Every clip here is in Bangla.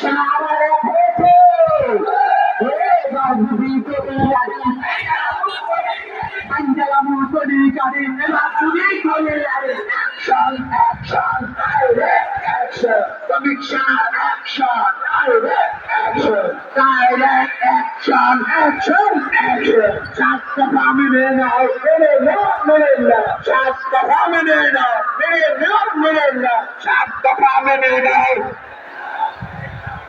সেনা আবার হয়েছে। এবার যদি তৈরি পাঞ্জালাম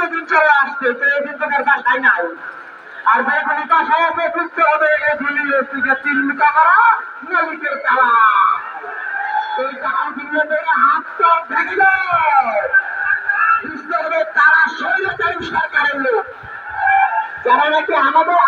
কিন্তু দিন চলে আসছে, সেই দিন তো তার বাসায় নাই। আর যেখানে বাসায় আছে খুঁজতে হবে, এগুলি থেকে চিহ্নিত করা নলিকের তালা এই তালাগুলো মেরে হাত তো ভেঙে বুঝতে হবে তারা স্বৈরাচারী সরকারের লোক। যারা নাকি আমাদের